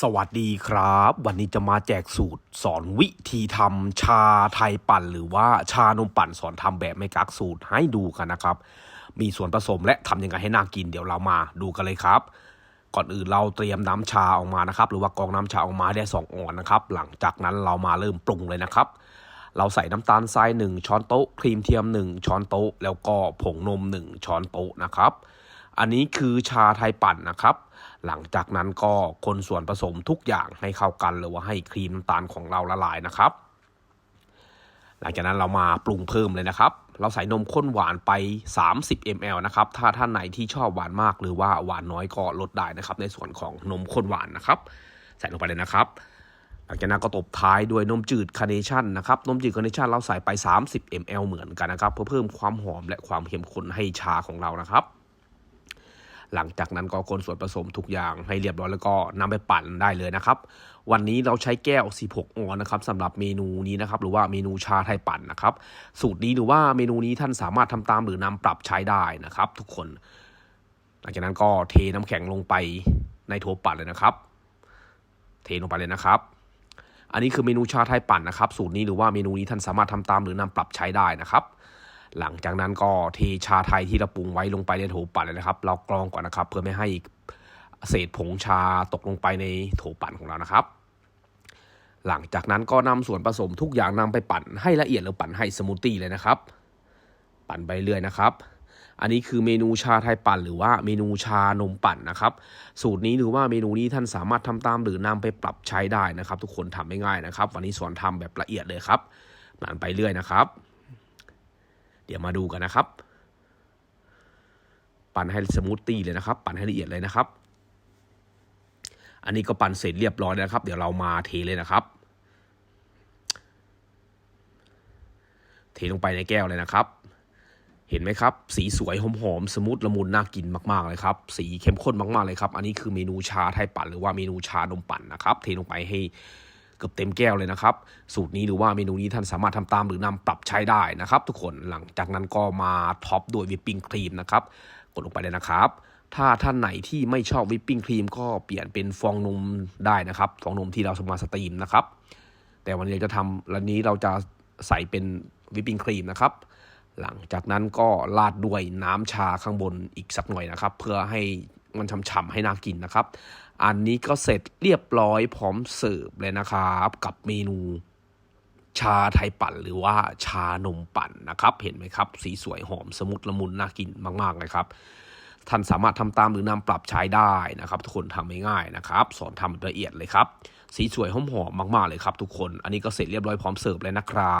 สวัสดีครับ วันนี้จะมาแจกสูตรสอนวิธีทำชาไทยปั่น หรือว่าชานมปั่นสอนทำแบบไม่กักสูตรให้ดูกันนะครับ มีส่วนผสมและทำยังไงให้น่ากินเดี๋ยวเรามาดูกันเลยครับ ก่อนอื่นเราเตรียมน้ำชาออกมานะครับ หรือว่ากองน้ำชาออกมาได้สองออนนะครับ หลังจากนั้นเรามาเริ่มปรุงเลยนะครับ เราใส่น้ำตาลทราย1ช้อนโต๊ะครีมเทียม 1 ช้อนโต๊ะ แล้วก็ผงนม 1 ช้อนโต๊ะนะครับ อันนี้คือชาไทยปั่นนะครับ หลังจากนั้นก็คนส่วนผสมทุกอย่างให้เข้ากันหรือว่าให้ครีมน้ำตาลของเราละลายนะครับ หลังจากนั้นเรามาปรุงเพิ่มเลยนะครับ เราใส่นมข้นหวานไป 30 ml นะครับ ถ้าท่านไหนที่ชอบหวานมากหรือว่าหวานน้อยก็ลดได้นะครับ ในส่วนของนมข้นหวานนะครับ ใส่ลงไปเลยนะครับหลังจากนั้นก็ตบท้ายด้วยนมจืดคาร์เนชั่นนะครับนมจืดคาร์เนชั่นเราใส่ไป 30 ml เหมือนกันนะครับ เพื่อเพิ่มความหอมและความเข้มข้นให้ชาของเรานะครับ หลังจากนั้นก็คนส่วนผสมทุกอย่างให้เรียบร้อยแล้วก็นำไปปั่นได้เลยนะครับ วันนี้เราใช้แก้ว 16 ออนนะครับสำหรับเมนูนี้นะครับหรือว่าเมนูชาไทยปั่นนะครับ สูตรนี้หรือว่าเมนูนี้ท่านสามารถทำตามหรือนำปรับใช้ได้นะครับ ทุกคน หลังจากนั้นก็เทน้ำแข็งลงไปในโถปั่นเลยนะครับ เทลงไปเลยนะครับอันนี้คือเมนูชาไทยปั่นนะครับ สูตรนี้หรือว่าเมนูนี้ท่านสามารถทำตามหรือนำปรับใช้ได้นะครับ หลังจากนั้นก็เทชาไทยที่เราปรุงไว้ลงไปในโถปั่นเลยนะครับ เรากรองก่อนนะครับ เพื่อไม่ให้เศษผงชาตกลงไปในโถปั่นของเรานะครับ หลังจากนั้นก็นำส่วนผสมทุกอย่างนำไปปั่นให้ละเอียดหรือปั่นให้สมูทตี้เลยนะครับ ปั่นไปเรื่อยนะครับอันนี้คือเมนูชาไทยปั่นหรือว่าเมนูชานมปั่นนะครับ สูตรนี้หรือว่าเมนูนี้ท่านสามารถทำตามหรือนำไปปรับใช้ได้นะครับ ทุกคนทำไม่ง่ายนะครับ วันนี้สอนทำแบบละเอียดเลยครับปั่นไปเรื่อยนะครับ เดี๋ยวมาดูกันนะครับ ปั่นให้สมูทตี้เลยนะครับ ปั่นให้ละเอียดเลยนะครับ อันนี้ก็ปั่นเสร็จเรียบร้อยแล้วครับ เดี๋ยวเรามาเทเลยนะครับ เทลงไปในแก้วเลยนะครับ เห็นไหมครับ สีสวยหอมๆสมูทละมุนน่ากินมากๆเลยครับ สีเข้มข้นมากๆเลยครับ อันนี้คือเมนูชาไทยปั่นหรือว่าเมนูชานมปั่นนะครับ เทลงไปให้ เกือบเต็มแก้วเลยนะครับ สูตรนี้หรือว่าเมนูนี้ท่านสามารถทำตามหรือนำปรับใช้ได้นะครับ ทุกคนหลังจากนั้นก็มาท็อปด้วยวิปปิ้งครีมนะครับกดลงไปเลยนะครับถ้าท่านไหนที่ไม่ชอบวิปปิ้งครีมก็เปลี่ยนเป็นฟองนมได้นะครับฟองนมที่เราสมาสตรีมนะครับ แต่วันนี้เราจะทำวันนี้เราจะใส่เป็นวิปปิ้งครีมนะครับ หลังจากนั้นก็ราดด้วยน้ำชาข้างบนอีกสักหน่อยนะครับ เพื่อให้มันฉ่ำๆให้น่ากินนะครับ อันนี้ก็เสร็จเรียบร้อยพร้อมเสิร์ฟเลยนะครับ กับเมนู ชาไทยปั่นหรือว่าชานมปั่นนะครับ เห็นไหมครับ สีสวยหอมสมุดละมุนน่ากินมากๆเลยครับท่านสามารถทำตามหรือนำปรับใช้ได้นะครับทุกคนทำง่ายๆนะครับ สอนทำละเอียดเลยครับ สีสวยหอมๆมากๆเลยครับทุกคน อันนี้ก็เสร็จเรียบร้อยพร้อมเสิร์ฟเลยนะครับ